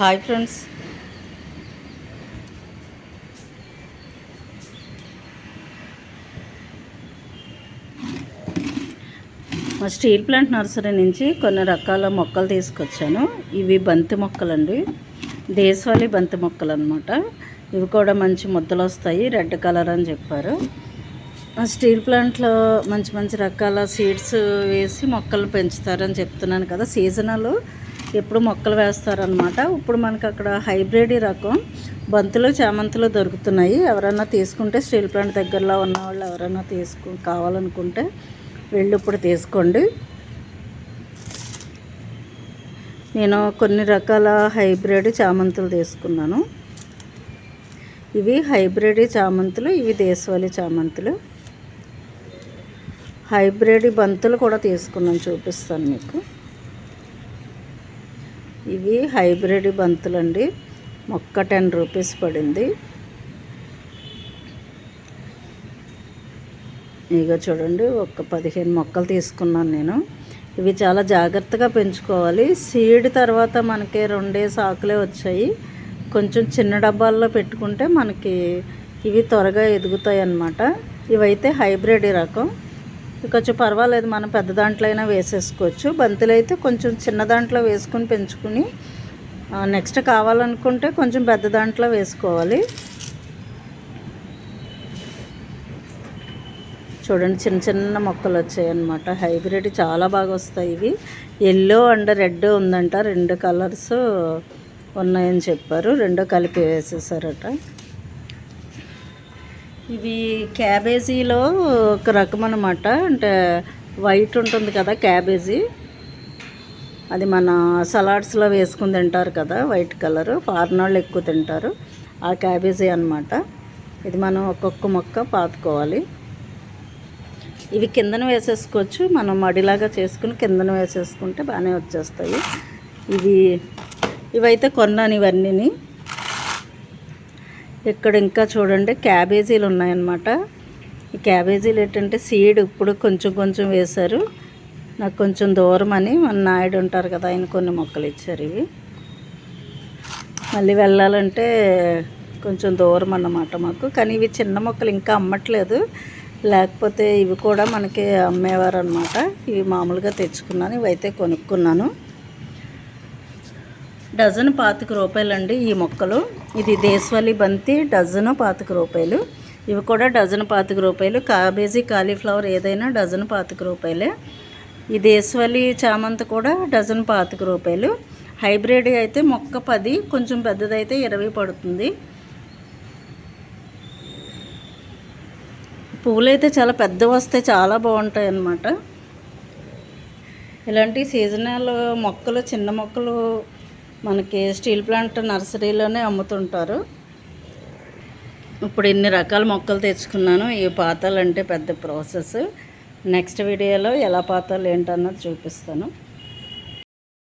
Hi friends. మా steel plant nursery నుంచి కొన్ని రకాల మొక్కలు తీసుకొచ్చాను. ఇవి బంతి మొక్కలండి. దేశవాళీ బంతి మొక్కలు అనమాట ఇవి కూడా మంచి ముద్దలు వస్తాయి రెడ్ కలర్ అని చెప్పారు. ఆ స్టీల్ ప్లాంట్లో మంచి మంచి రకాల సీడ్స్ వేసి మొక్కలు పెంచుతారని చెప్తున్నాను కదా సీజనల్. ఎప్పుడు మొక్కలు వేస్తారనమాట ఇప్పుడు మనకి అక్కడ హైబ్రిడ్ రకం. బంతులు చామంతులు దొరుకుతున్నాయి. ఎవరైనా తీసుకుంటే స్టీల్ ప్లాంట్ దగ్గరలో ఉన్న వాళ్ళు ఎవరైనా తీసుకు కావాలనుకుంటే వెళ్ళి ఇప్పుడు తీసుకోండి. నేను కొన్ని రకాల హైబ్రిడ్ చామంతులు తీసుకున్నాను. ఇవి హైబ్రిడ్ చామంతులు ఇవి దేశవాళీ చామంతులు. హైబ్రిడ్ బంతులు కూడా తీసుకున్నాను చూపిస్తాను మీకు. ఇవి హైబ్రిడ్ బంతులు అండి మొక్క టెన్ రూపీస్ పడింది. ఇక చూడండి ఒక పదిహేను మొక్కలు తీసుకున్నాను నేను. ఇవి చాలా జాగ్రత్తగా పెంచుకోవాలి. సీడ్ తర్వాత మనకి రెండే సాకులే వచ్చాయి. కొంచెం చిన్న డబ్బాల్లో పెట్టుకుంటే మనకి ఇవి త్వరగా ఎదుగుతాయి అన్నమాట ఇవైతే హైబ్రిడ్ రకం. కొంచెం పర్వాలేదు మనం పెద్ద దాంట్లో అయినా వేసేసుకోవచ్చు. బంతులు అయితే కొంచెం చిన్న దాంట్లో వేసుకుని పెంచుకుని నెక్స్ట్ కావాలనుకుంటే కొంచెం పెద్ద దాంట్లో వేసుకోవాలి. చూడండి చిన్న చిన్న మొక్కలు వచ్చాయన్నమాట. హైబ్రిడ్ చాలా బాగా వస్తాయి ఇవి. ఎల్లో అండ్ రెడ్ ఉందంట రెండు కలర్స్ ఉన్నాయని చెప్పారు. రెండో కలిపి వేసేసారట. ఇవి క్యాబేజీలో ఒక రకం అనమాట అంటే వైట్ ఉంటుంది కదా క్యాబేజీ. అది మన సలాడ్స్లో వేసుకుని తింటారు కదా వైట్ కలర్. ఫారెన్ వాళ్ళు ఎక్కువ తింటారు. ఆ క్యాబేజీ అనమాట ఇది మనం ఒక్కొక్క మొక్క పాతుకోవాలి. ఇవి కిందన వేసేసుకోవచ్చు. మనం మడిలాగా చేసుకుని కిందన వేసేసుకుంటే బాగానే వచ్చేస్తాయి. ఇవి ఇవైతే కొన్నాను ఇవన్నీని. ఇక్కడ ఇంకా చూడండి క్యాబేజీలు ఉన్నాయన్నమాట. ఈ క్యాబేజీలు ఏంటంటే సీడ్ ఇప్పుడు కొంచెం కొంచెం వేశారు. నాకు కొంచెం దూరం అని మన నాయుడు ఉంటారు కదా ఆయన కొన్ని మొక్కలు ఇచ్చారు ఇవి. మళ్ళీ వెళ్ళాలంటే కొంచెం దూరం అన్నమాట మాకు. కానీ ఇవి చిన్న మొక్కలు ఇంకా అమ్మట్లేదు. లేకపోతే ఇవి కూడా మనకి అమ్మేవారు అనమాట ఇవి మామూలుగా తెచ్చుకున్నాను ఇవైతే కొనుక్కున్నాను. డజన్ పాతిక రూపాయలండి ఈ మొక్కలు. ఇది దేశవాళీ బంతి డజను పాతిక రూపాయలు. ఇవి కూడా డజన్ పాతిక రూపాయలు. కాబేజీ కాలీఫ్లవర్ ఏదైనా డజన్ పాతిక రూపాయలే. ఈ దేశవాళీ చామంతి కూడా డజన్ పాతిక రూపాయలు. హైబ్రిడ్ అయితే మొక్క పది కొంచెం పెద్దదైతే ఇరవై పడుతుంది. పువ్వులు అయితే చాలా పెద్ద వస్తాయి చాలా బాగుంటాయి అన్నమాట ఇలాంటి సీజనల్ మొక్కలు చిన్న మొక్కలు మనకి స్టీల్ ప్లాంట్ నర్సరీలోనే అమ్ముతుంటారు. ఇప్పుడు ఇన్ని రకాల మొక్కలు తెచ్చుకున్నాను. ఈ పాతాలు అంటే పెద్ద ప్రాసెస్. నెక్స్ట్ వీడియోలో ఎలా పాతాలు ఏంటన్నది చూపిస్తాను.